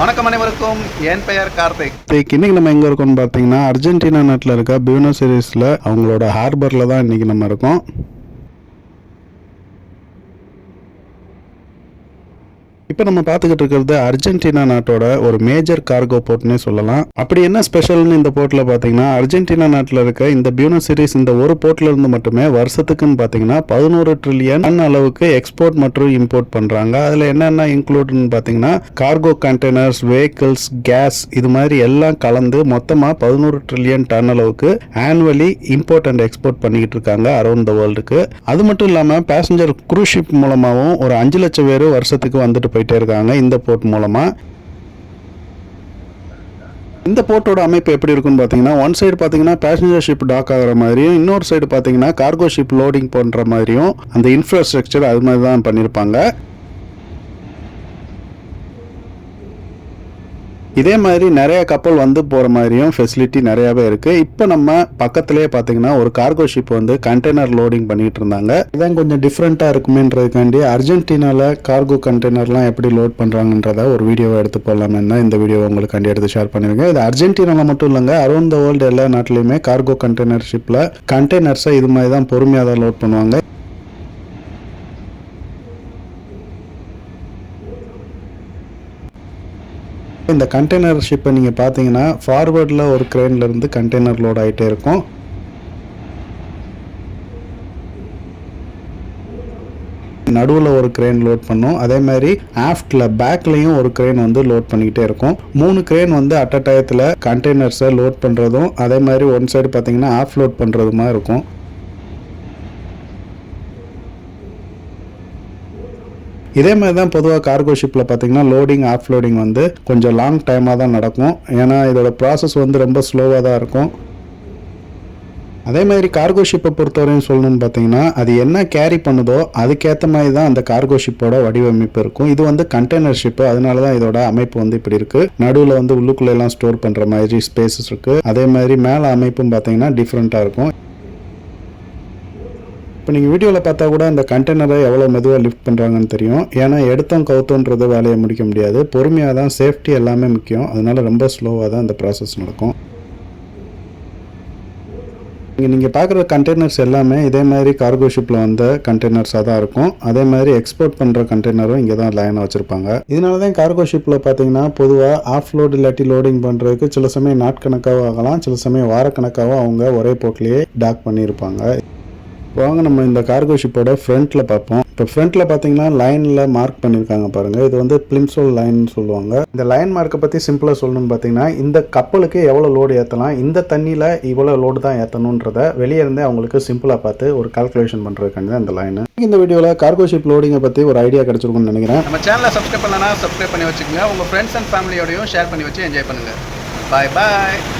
வணக்கம் அனைவருக்கும். என் பெயர் கார்த்திக். இன்னைக்கு இன்னைக்கு நம்ம எங்க இருக்கோம்னு பாத்தீங்கன்னா அர்ஜென்டினா நாட்டில் இருக்க பியூனஸ் ஏரிஸ்ல அவங்களோட ஹார்பர்ல தான் இன்னைக்கு நம்ம இருக்கோம். இப்போ நம்ம பார்த்துக்கிட்டு இருக்கிறது அர்ஜென்டினா நாட்டோட ஒரு மேஜர் கார்கோ போர்ட்னே சொல்லலாம். அப்படி என்ன ஸ்பெஷல்னு இந்த போர்ட்டில் பார்த்தீங்கன்னா அர்ஜென்டினா நாட்டில் இருக்க இந்த பியூனஸ் சீரிஸ் இந்த ஒரு போர்ட்டில் இருந்து மட்டுமே வருஷத்துக்குன்னு பார்த்தீங்கன்னா பதினோரு ட்ரில்லியன் டன் அளவுக்கு எக்ஸ்போர்ட் மற்றும் இம்போர்ட் பண்ணுறாங்க அதில் என்னென்ன இன்க்ளூட்னு பார்த்தீங்கன்னா கார்கோ கண்டெய்னர்ஸ் வெஹிக்கிள்ஸ் கேஸ் இது மாதிரி எல்லாம் கலந்து மொத்தமாக பதினோரு ட்ரில்லியன் டன் அளவுக்கு ஆனுவலி இம்போர்ட் அண்ட் எக்ஸ்போர்ட் பண்ணிக்கிட்டு இருக்காங்க அரௌண்ட் த வேர்ல்டுக்கு அது மட்டும் இல்லாமல் பேசஞ்சர் குரூஷிப் மூலமாகவும் ஒரு அஞ்சு லட்சம் பேர் வருஷத்துக்கு வந்துட்டு போயிட்டே இருக்காங்க இந்த போர்ட் மூலமாக இந்த போர்ட்டோட அமைப்பு எப்படி இருக்குன்னு பார்த்தீங்கன்னா ஒன் சைடு பார்த்தீங்கன்னா பேசஞ்சர் ஷிப் டாக் ஆகிற மாதிரியும் இன்னொரு சைடு பார்த்தீங்கன்னா கார்கோ ஷிப் லோடிங் பண்ணுற மாதிரியும் அந்த இன்ஃப்ராஸ்ட்ரக்சர் அது மாதிரி தான் பண்ணியிருப்பாங்க. இதே மாதிரி நிறைய கப்பல் வந்து போகிற மாதிரியும் ஃபெசிலிட்டி நிறையாவே இருக்குது இப்போ நம்ம பக்கத்துலேயே பார்த்தீங்கன்னா ஒரு கார்கோ ஷிப் வந்து கண்டெய்னர் லோடிங் பண்ணிட்டு இருந்தாங்க. இதான் கொஞ்சம் டிஃப்ரெண்ட்டாக இருக்குமேன்றதுக்காண்டி அர்ஜென்டினாவில் கார்கோ கண்டெய்னர்லாம் எப்படி லோட் பண்ணுறாங்கன்றத ஒரு வீடியோவை எடுத்து போடலாம்னு தான் இந்த வீடியோவை உங்களுக்காண்டி எடுத்து ஷேர் பண்ணியிருக்கேன். இது அர்ஜென்டினாவில் மட்டும் இல்லைங்க அரௌண்ட் த வேர்ல்டு எல்லா நாட்டிலையுமே கார்கோ கண்டெய்னர் ஷிப்பில் கண்டெய்னர்ஸை இது மாதிரி தான் பொறுமையாக தான் லோட் பண்ணுவாங்க. இந்த கண்டெய்னர் ஷிப்பை நீங்கள் பார்த்தீங்கன்னா ஃபார்வேர்டில் ஒரு க்ரெயின்லேருந்து கண்டெய்னர் லோட் ஆகிட்டே இருக்கும். நடுவில் ஒரு crane லோட் பண்ணும். அதே மாதிரி ஆஃப்டில் பேக்லேயும் ஒரு கிரெயின் வந்து லோட் பண்ணிக்கிட்டே இருக்கும். மூணு crane வந்து அட் அ டயத்தில் கண்டெய்னர்ஸை லோட் பண்ணுறதும் அதே மாதிரி ஒன் சைடு பார்த்தீங்கன்னா ஆஃப் லோட் பண்ணுறதுமா இருக்கும். இதே மாதிரி தான் பொதுவாக கார்கோ ஷிப்பில் பார்த்தீங்கன்னா லோடிங் ஆஃப் லோடிங் வந்து கொஞ்சம் லாங் டைமாக தான் நடக்கும். ஏன்னா இதோட ப்ராசஸ் வந்து ரொம்ப ஸ்லோவாக தான் இருக்கும். அதே மாதிரி கார்கோ ஷிப்பை பொறுத்தவரையும் சொல்லணும்னு பார்த்தீங்கன்னா அது என்ன கேரி பண்ணுதோ அதுக்கேற்ற மாதிரி தான் அந்த கார்கோ ஷிப்போட வடிவமைப்பு இருக்கும். இது வந்து கண்டெய்னர் ஷிப்பு அதனால தான் இதோட அமைப்பு வந்து இப்படி இருக்கு. நடுவில் வந்து உள்ளுக்குள்ளெல்லாம் ஸ்டோர் பண்ணுற மாதிரி ஸ்பேசஸ் இருக்கு. அதே மாதிரி மேலே அமைப்பும் பார்த்தீங்கன்னா டிஃப்ரெண்ட்டாக இருக்கும். இப்போ நீங்கள் வீடியோவில் பார்த்தா கூட அந்த கண்டெய்னரை எவ்வளோ மெதுவாக லிஃப்ட் பண்ணுறாங்கன்னு தெரியும். ஏன்னா எடுத்தோம் கவுத்தோன்றது வேலையை முடிக்க முடியாது. பொறுமையாக தான் சேஃப்டி எல்லாமே முக்கியம். அதனால் ரொம்ப ஸ்லோவாக தான் இந்த ப்ராசஸ் நடக்கும். இங்கே நீங்கள் பார்க்குற கண்டெய்னர்ஸ் எல்லாமே இதே மாதிரி கார்கோ ஷிப்பில் வந்த கண்டெய்னர்ஸாக தான் இருக்கும். அதே மாதிரி எக்ஸ்போர்ட் பண்ணுற கண்டெய்னரும் இங்கே தான் லைனாக வச்சுருப்பாங்க. இதனால தான் கார்கோ ஷிப்பில் பார்த்தீங்கன்னா பொதுவாக ஆஃப் லோடு இல்லாட்டி லோடிங் பண்ணுறதுக்கு சில சமயம் நாட்கணக்காகவும் ஆகலாம். சில சமயம் வாரக்கணக்காகவும் அவங்க ஒரே போட்லேயே டாக் பண்ணியிருப்பாங்க. வாங்க நம்ம இந்த கார்கோ ஷிப்போட ஃப்ரண்ட்டில் பார்ப்போம். இப்போ ஃப்ரண்ட்டில் பார்த்தீங்கன்னா லைனில் மார்க் பண்ணியிருக்காங்க பாருங்கள் இது வந்து பிளிம்சோல் லைன் சொல்லுவாங்க. இந்த லைன் மார்க்கை பற்றி சிம்பிளாக சொல்லணும்னு பார்த்தீங்கன்னா இந்த கப்பலுக்கு எவ்வளோ லோடு ஏற்றலாம் இந்த தண்ணியில் இவ்வளோ லோடு தான் ஏற்றணுன்றத வெளியே இருந்தே அவங்களுக்கு சிம்பிளாக பார்த்து ஒரு கால்குலேஷன் பண்ணுறதுக்காண்டி தான் இந்த லைன் இந்த வீடியோவில் கார்கோ ஷிப் லோடிங்கை பற்றி ஒரு ஐடியா கிடச்சிருக்கும்னு நினைக்கிறேன். நம்ம சேனலை சப்ஸ்கிரைப் பண்ணலாம் சப்ஸ்கிரைப் பண்ணி வச்சுக்கோங்க. உங்கள் ஃப்ரெண்ட்ஸ் அண்ட் ஃபேமிலியோடையும் ஷேர் பண்ணி வச்சு என்ஜாய் பண்ணுங்கள் பாய் பாய்